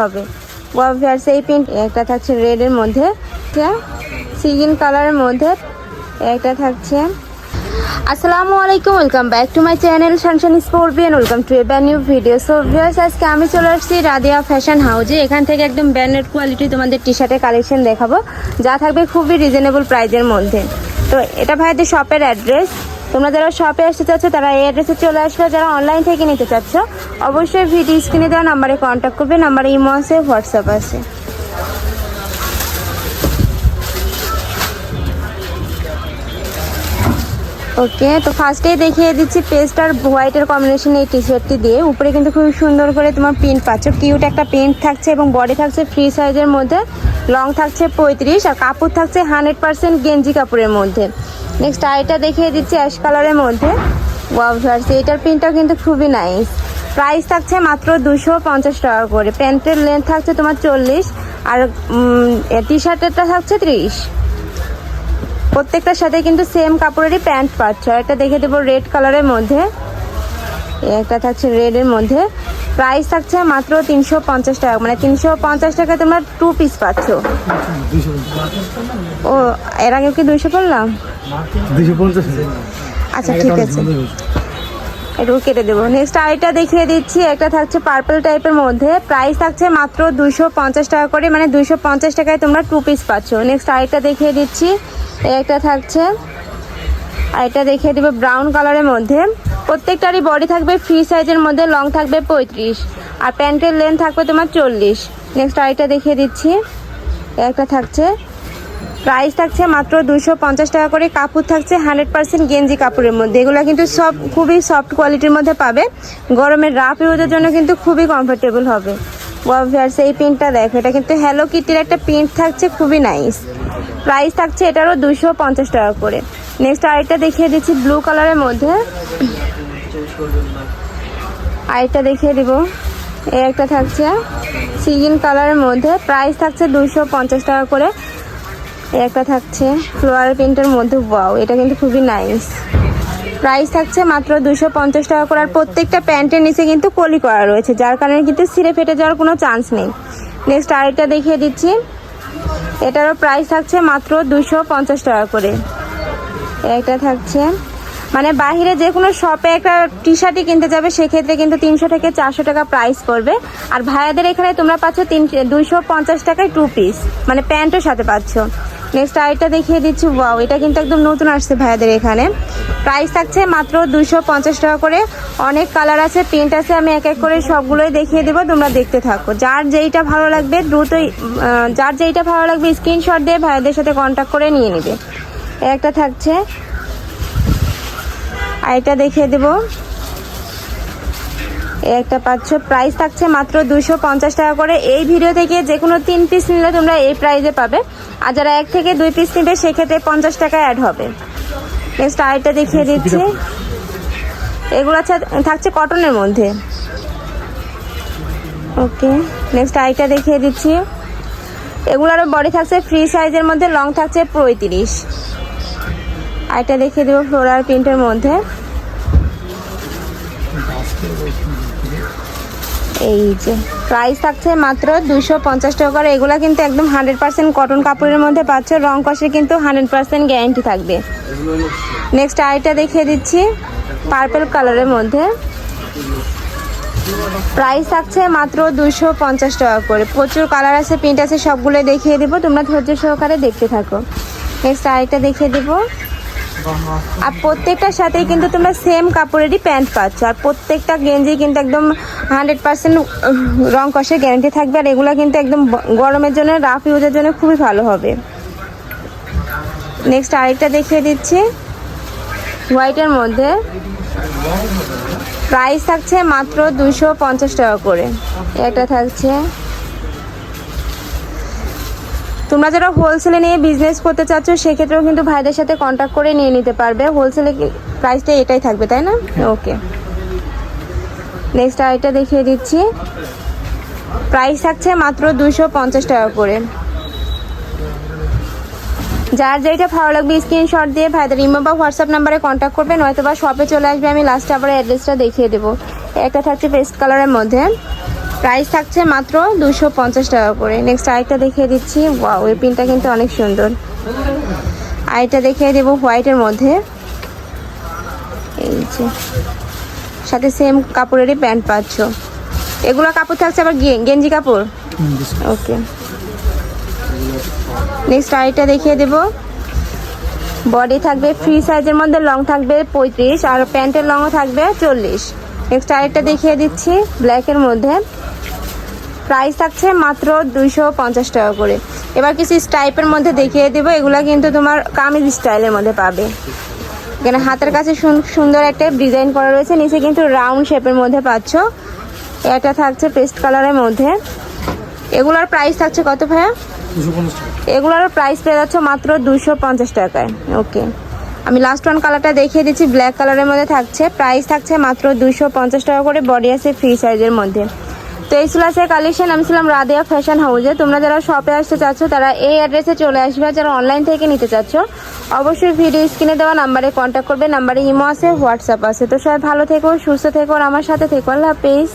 হবে। ওয়াভিয়ার্স এই প্রিন্ট একটা থাকছে রেডের মধ্যে সিগিন কালারের মধ্যে, একটা থাকছে। আসসালামু আলাইকুম welcome back to my channel সানশান স্পোর্বিয়ান welcome to a brand new video so viewers আজকে আমি চলে আসছি রাদিয়া ফ্যাশন হাউজে এখান থেকে একদম ব্র্যান্ডেড কোয়ালিটি তোমাদের টি শার্টের কালেকশন দেখাবো। যা থাকবে খুবই রিজনেবল প্রাইজের মধ্যে। তো, এটা ভাইদের শপের অ্যাড্রেস তোমরা যারা শপে আসতে চাচ্ছ, তারা এই অ্যাড্রেসে চলে আসবে যারা অনলাইন থেকে নিতে চাচ্ছ, অবশ্যই ভিডিও স্ক্রিনে দেওয়া নাম্বারে কন্ট্যাক্ট করবে। নাম্বারে ইমো আছে হোয়াটসঅ্যাপ আছে। ওকে তো ফার্স্টেই দেখিয়ে দিচ্ছি পেস্ট আর হোয়াইটের কম্বিনেশন এই টি শার্টটি দিয়ে। উপরে কিন্তু খুব সুন্দর করে তোমার প্রিন্ট পাচ্ছ। কিউট একটা প্রিন্ট থাকছে এবং বডি থাকছে ফ্রি সাইজের মধ্যে। লং থাকছে পঁয়ত্রিশ আর কাপড় থাকছে হান্ড্রেড পার্সেন্ট গেঞ্জি কাপড়ের মধ্যে। নেক্সট আইটা দেখিয়ে দিচ্ছি অ্যাশ কালারের মধ্যে। ওয়াও ভার্স এটার প্রিন্টটাও কিন্তু খুবই নাইস প্রাইস থাকছে মাত্র দুশো পঞ্চাশ টাকা করে। প্যান্টের লেন্থ থাকছে তোমার চল্লিশ, আর টি শার্টেরটা থাকছে ত্রিশ। প্রত্যেকটার সাথে কিন্তু সেম কাপড়েরই প্যান্ট পাচ্ছ। একটা দেখে দেবো রেড কালারের মধ্যে। একটা থাকছে রেডের মধ্যে। প্রাইস থাকছে মাত্র তিনশো পঞ্চাশ টাকা মানে তিনশো পঞ্চাশ টাকায় তোমরা টু পিস পাচ্ছ। ও এর আগে কি দুইশো করলাম? আচ্ছা ঠিক আছে। একটু কেটে দেবো। নেক্সট আইটা দেখিয়ে দিচ্ছি একটা থাকছে পার্পল টাইপের মধ্যে। প্রাইস থাকছে মাত্র দুশো পঞ্চাশ টাকা করে মানে দুশো পঞ্চাশ টাকায় তোমরা টু পিস পাচ্ছ। নেক্সট আইটা দেখিয়ে দিচ্ছি একটা থাকছে আইটা দেখিয়ে দেবো ব্রাউন কালারের মধ্যে। প্রত্যেকটারই বডি থাকবে ফ্রি সাইজের মধ্যে লং থাকবে পঁয়ত্রিশ। আর প্যান্টের লেন্থ থাকবে তোমার চল্লিশ। নেক্সট আইটা দেখিয়ে দিচ্ছি। একটা থাকছে। প্রাইস থাকছে মাত্র দুশো পঞ্চাশ টাকা করে। কাপড় থাকছে হান্ড্রেড পার্সেন্ট গেঞ্জি কাপড়ের মধ্যে। এগুলো কিন্তু সব খুবই সফট কোয়ালিটির মধ্যে পাবে। গরমের রাফ ইউজের জন্য কিন্তু খুবই কমফোর্টেবল হবে। ওয়াভিয়ার্স এই প্রিন্টটা দেখো। এটা কিন্তু হ্যালো কিটির একটা প্রিন্ট থাকছে, খুবই নাইস প্রাইস থাকছে এটারও দুশো পঞ্চাশ টাকা করে। নেক্সট আরেকটা দেখিয়ে দিচ্ছি ব্লু কালারের মধ্যে। আরেকটা দেখিয়ে দিব। এই একটা থাকছে। সিগিন কালারের মধ্যে। প্রাইস থাকছে দুশো পঞ্চাশ টাকা করে। এই একটা থাকছে। ফ্লোয়ার প্রিন্টের মধ্যে ওয়াও এটা কিন্তু খুবই নাইস প্রাইস থাকছে মাত্র দুশো পঞ্চাশ টাকা করে। আর প্রত্যেকটা প্যান্টের নিচে কিন্তু কলি করা রয়েছে, যার কারণে কিন্তু ছিঁড়ে ফেটে যাওয়ার কোনো চান্স নেই। নেক্সট আরেকটা দেখিয়ে দিচ্ছি। এটারও প্রাইস থাকছে মাত্র দুশো পঞ্চাশ টাকা করে। একটা থাকছে। মানে বাইরে যে কোনো শপে একটা টি শার্টই কিনতে যাবে, সেক্ষেত্রে কিন্তু তিনশো থেকে চারশো টাকা প্রাইস পড়বে। আর ভাইয়াদের এখানে তোমরা পাচ্ছ তিন, দুইশো পঞ্চাশ টাকায় টু পিস মানে প্যান্টের সাথে পাচ্ছ। নেক্সট আরেকটা দেখিয়ে দিচ্ছি। ওয়াও এটা কিন্তু একদম নতুন আসছে ভাইয়াদের এখানে। প্রাইস থাকছে মাত্র দুইশো পঞ্চাশ টাকা করে। অনেক কালার আছে প্রিন্ট আছে, আমি এক এক করে সবগুলোই দেখিয়ে দেবো, তোমরা দেখতে থাকো। যার যেইটা ভালো লাগবে, দ্রুতই যার যেইটা ভালো লাগবে স্ক্রিনশট দিয়ে ভাইয়াদের সাথে কন্ট্যাক্ট করে নিয়ে নেবে। একটা থাকছে। আর এটা দেখিয়ে দেবো। একটা পাচ্ছ। প্রাইস থাকছে মাত্র দুশো পঞ্চাশ টাকা করে। এই ভিডিও থেকে যে কোনো তিন পিস নিলে তোমরা এই প্রাইসে পাবে। আর যারা এক থেকে দুই পিস নিবে সেক্ষেত্রে পঞ্চাশ টাকা অ্যাড হবে। নেক্সট আরেকটা দেখিয়ে দিচ্ছি। এগুলো আছে- থাকছে কটনের মধ্যে। ওকে নেক্সট আরেকটা দেখিয়ে দিচ্ছি। এগুলোরও বডি থাকছে ফ্রি সাইজের মধ্যে লং থাকছে পঁয়ত্রিশ। আরেকটা দেখিয়ে দেবো ফ্লোরাল প্রিন্টের মধ্যে। এই যে প্রাইস থাকছে মাত্র দুশো পঞ্চাশ টাকা করে। এগুলা কিন্তু একদম হান্ড্রেড পার্সেন্ট কটন কাপড়ের মধ্যে পাচ্ছ। রং কষে কিন্তু হান্ড্রেড পার্সেন্ট গ্যারান্টি থাকবে। নেক্সট আইটা দেখিয়ে দিচ্ছি পার্পেল কালারের মধ্যে। প্রাইস থাকছে মাত্র দুশো পঞ্চাশ টাকা করে। প্রচুর কালার আছে প্রিন্ট আছে সবগুলো দেখিয়ে দেবো। তোমরা ধৈর্য সহকারে দেখতে থাকো। নেক্সট আরেকটা দেখিয়ে দেবো। আর প্রত্যেকটার সাথে কিন্তু তোমরা সেম কাপড়েরই প্যান্ট পাচ্ছ। আর প্রত্যেকটা গেঞ্জি কিন্তু একদম হান্ড্রেড পার্সেন্ট রং কষে গ্যারান্টি থাকবে। আর এগুলো কিন্তু একদম গরমের জন্য রাফ ইউজের জন্য খুবই ভালো হবে। নেক্সট আরেকটা দেখিয়ে দিচ্ছি। হোয়াইটের মধ্যে প্রাইস থাকছে মাত্র দুশো পঞ্চাশ টাকা করে। এটা থাকছে তোমরা যারা হোলসেলে নিয়ে বিজনেস করতে চাচ্ছ সেক্ষেত্রেও কিন্তু ভাইদের সাথে কন্ট্যাক্ট করে নিয়ে নিতে পারবে। হোলসেলে প্রাইসটা এটাই থাকবে তাই না? ওকে নেক্সট আইটা দেখিয়ে দিচ্ছি। প্রাইস থাকছে মাত্র দুশো পঞ্চাশ টাকা করে। যার যেটা ভালো লাগবে স্ক্রিনশট দিয়ে ভাইদের ইমো বা হোয়াটসঅ্যাপ নাম্বারে কন্ট্যাক্ট করবেন নয়তো বা শপে চলে আসবে আমি লাস্টে আবার অ্যাড্রেসটা দেখিয়ে দেবো। একটা থাকছে পেস্ট কালারের মধ্যে। প্রাইস থাকছে মাত্র দুশো পঞ্চাশ টাকা করে। নেক্সট আরেকটা দেখিয়ে দিচ্ছি। ওয়াও এই পিনটা কিন্তু অনেক সুন্দর। আরেকটা দেখিয়ে দেবো হোয়াইটের মধ্যে। এই যে, সাথে সেম কাপড়েরই প্যান্ট পাচ্ছ। এগুলো কাপড় থাকছে আবার গেঞ্জি কাপড়? ওকে নেক্সট আরেকটা দেখিয়ে দেবো। বডি থাকবে ফ্রি সাইজের মধ্যে লং থাকবে পঁয়ত্রিশ আর প্যান্টের লংও থাকবে চল্লিশ। নেক্সট আরেকটা দেখিয়ে দিচ্ছি ব্ল্যাকের মধ্যে। প্রাইস থাকছে মাত্র দুইশো পঞ্চাশ টাকা করে। এবার কিছু স্টাইপের মধ্যে দেখিয়ে দেবো এগুলো কিন্তু তোমার কামিজ স্টাইলের মধ্যে পাবে। এখানে হাতের কাছে সুন- সুন্দর একটা ডিজাইন করা রয়েছে নিচে কিন্তু রাউন্ড শেপের মধ্যে পাচ্ছ। এটা থাকছে পেস্ট কালারের মধ্যে। এগুলোর প্রাইস থাকছে কত ভাইয়া? এগুলোর প্রাইস পেয়ে যাচ্ছে মাত্র দুশো পঞ্চাশ টাকায়। ওকে আমি লাস্ট ওয়ান কালারটা দেখিয়ে দিচ্ছি ব্ল্যাক কালারের মধ্যে থাকছে। প্রাইস থাকছে মাত্র দুশো পঞ্চাশ টাকা করে বডি আছে ফ্রি সাইজের মধ্যে। তো এই ছিল কালেকশন আমি ছিলাম রাদিয়া ফ্যাশন হাউজে তোমরা যারা শপে আসতে চাচ্ছ, তারা এই অ্যাড্রেসে চলে আসবে। যারা অনলাইন থেকে নিতে চাচ্ছ, অবশ্যই ভিডিও স্ক্রিনে দেওয়া নাম্বারে কন্ট্যাক্ট করবে। নাম্বারে ইমো আছে হোয়াটসঅ্যাপ আছে। তো সবাই ভালো থেকো, সুস্থ থেকো, আর আমার সাথে থেকো। আল্লাহ হাফিজ।